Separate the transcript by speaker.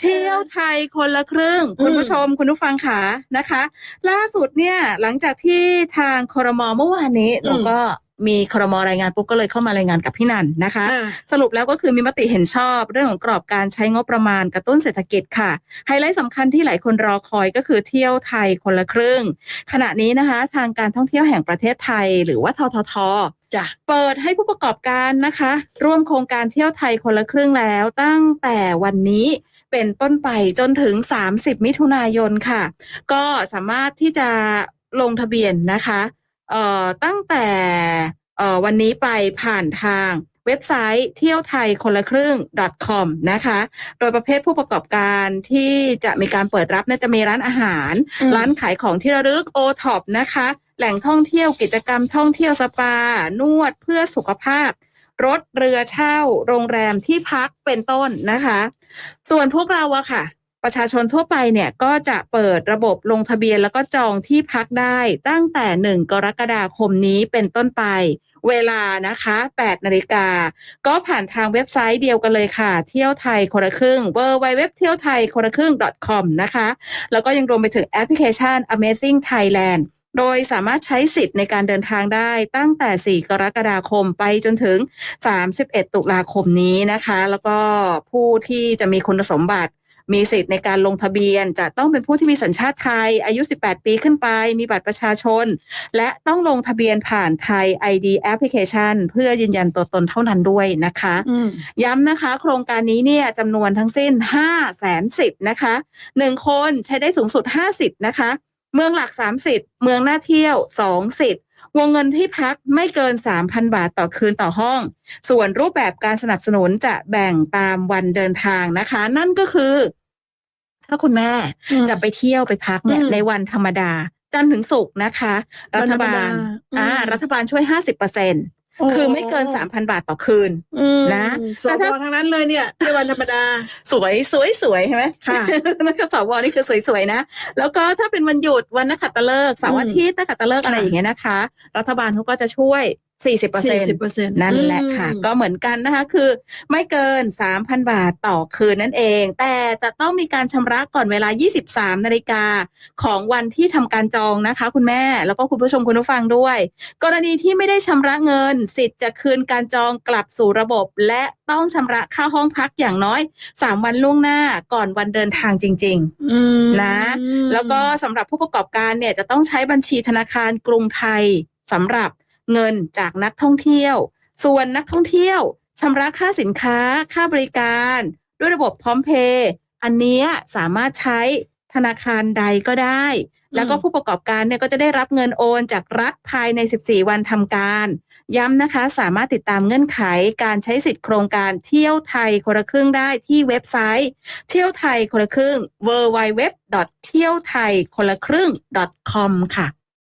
Speaker 1: เที่ยวไทยคนละครึ่ง
Speaker 2: อืม
Speaker 1: คุณผู้ชมคุณผู้ฟังค่ะนะคะ ล่าสุดเนี่ยหลังจากที่ทางครมเมื่อวานนี้เราก็มีครมรายงานปุ๊บก็เลยเข้ามารายงานกับพี่นันนะคะ
Speaker 2: อ่า
Speaker 1: สรุปแล้วก็คือมีมติเห็นชอบ เรื่องของกรอบการใช้งบประมาณกระตุ้นเศรษฐกิจค่ะ ไฮไลท์สำคัญที่หลายคนรอคอยก็คือเที่ยวไทยคนละครึ่ง ขณะนี้นะคะ ทางการท่องเที่ยวแห่งประเทศไทย หรือว่าททท
Speaker 2: จ้ะ
Speaker 1: เปิดให้ผู้ประกอบการนะคะ ร่วมโครงการเที่ยวไทยคนละครึ่งแล้วตั้งแต่วันนี้ เป็นต้นไปจนถึง 30 มิถุนายนค่ะ ก็สามารถที่จะลงทะเบียนนะคะเอ่อตั้งแต่เอ่อวันนี้ไปผ่านทางเว็บไซต์เที่ยวไทยคนละครึ่ง .com นะคะ โดยประเภทผู้ประกอบการที่จะมีการเปิดรับเนี่ยจะมีร้านอาหาร
Speaker 2: อืม
Speaker 1: ร้านขายของที่ระลึกโอท็อปนะคะ แหล่งท่องเที่ยวกิจกรรมท่องเที่ยวสปา นวดเพื่อสุขภาพ รถเรือเช่า โรงแรมที่พักเป็นต้นนะคะ ส่วนพวกเราอะค่ะ ประชาชนทั่วไปเนี่ยก็จะเปิดระบบลงทะเบียนแล้วก็จองที่พักได้ตั้งแต่ 1 กรกฎาคมนี้เป็นต้นไป เวลานะคะ 8 นาฬิกา ก็ผ่านทางเว็บไซต์เดียวกันเลยค่ะ เที่ยวไทยคนละครึ่ง w w w เที่ยวไทยคนละครึ่ง com นะคะ แล้วก็ยังรวมไปถึงแอปพลิเคชัน Amazing Thailand โดยสามารถใช้สิทธิ์ในการเดินทางได้ตั้งแต่ 4 กรกฎาคมไปจนถึง 31 ตุลาคมนี้นะคะ แล้วก็ผู้ที่จะมีคุณสมบัติมีสิทธิ์ในการลงทะเบียน จะต้องเป็นผู้ที่มีสัญชาติไทย อายุ 18 ปีขึ้นไป มีบัตรประชาชน และต้องลงทะเบียนผ่านไทย ID Application เพื่อยืนยันตัวตนเท่านั้นด้วยนะคะ
Speaker 2: อืม
Speaker 1: ย้ำนะคะ โครงการนี้เนี่ยจำนวนทั้งสิ้น5แสนสิทธิ์นะคะ 1 คนใช้ได้สูงสุด5สิทธิ์นะคะ เมืองหลัก3สิทธิ์เมืองน่าเที่ยว 2 สิทธิ์วงเงินที่พักไม่เกิน 3,000 บาทต่อคืนต่อห้อง ส่วนรูปแบบการสนับสนุนจะแบ่งตามวันเดินทางนะคะ นั่นก็คือ ถ้าคุณแม่
Speaker 2: อืม
Speaker 1: จะไปเที่ยวไปพักเนี่ย
Speaker 2: อืม
Speaker 1: ในวันธรรมดา จันทร์ถึงศุกร์นะคะ
Speaker 2: วั
Speaker 1: รั
Speaker 2: น
Speaker 1: ฐ
Speaker 2: ธรรม
Speaker 1: บา
Speaker 2: ดา
Speaker 1: ล
Speaker 2: อืม
Speaker 1: อ่ารัฐบาลช่วย 50เปอร์เซ็นต์
Speaker 2: โอ้
Speaker 1: คือไม่เกิน3,000บาทต่อคืน
Speaker 2: อืม
Speaker 1: นะ
Speaker 2: ส
Speaker 1: แต่
Speaker 2: ว
Speaker 1: ถ้า
Speaker 2: ทั้งนั้นเลยเนี่ยในวันธรรมดา
Speaker 1: สวยสวยสวยใช่ไหม
Speaker 2: ค่ะ
Speaker 1: นักสวนี่คือสวยๆนะ แล้วก็ถ้าเป็นวันหยุดวันนักขัตฤกษ์เสาร์อาทิตย์นักขัตฤกษ์อะไร
Speaker 2: ค่ะ
Speaker 1: อย่างเงี้ยนะคะ รัฐบาลเขาก็จะช่วย 40เปอร์เซ็นต์
Speaker 2: 40เปอร์เซ็นต์
Speaker 1: นั่นแหละค่ะก็เหมือนกันนะคะ คือไม่เกิน3,000บาทต่อคืนนั่นเอง แต่จะต้องมีการชำระก่อนเวลา 23นาฬิกาของวันที่ทำการจองนะคะ คุณแม่แล้วก็คุณผู้ชมคุณผู้ฟังด้วย กรณีที่ไม่ได้ชำระเงิน สิทธิ์จะคืนการจองกลับสู่ระบบ และต้องชำระค่าห้องพักอย่างน้อย 3 วันล่วงหน้าก่อนวันเดินทางจริง ๆ
Speaker 2: อืม
Speaker 1: นะ แล้วก็สำหรับผู้ประกอบการเนี่ยจะต้องใช้บัญชีธนาคารกรุงไทยสำหรับ เงินจากนักท่องเที่ยว ส่วนนักท่องเที่ยวชำระค่าสินค้า ค่าบริการ ด้วยระบบพร้อมเพย์อันนี้สามารถใช้ธนาคารใดก็ได้ แล้วก็ผู้ประกอบการเนี่ยก็จะได้รับเงินโอนจากรัฐภายใน 14 วันทำการ ย้ำนะคะ สามารถติดตามเงื่อนไขการใช้สิทธิ์โครงการเที่ยวไทยคนละครึ่งได้ที่เว็บไซต์ เที่ยวไทยคนละครึ่ง w w w เที่ยวไทยคนละครึ่ง com ค่ะ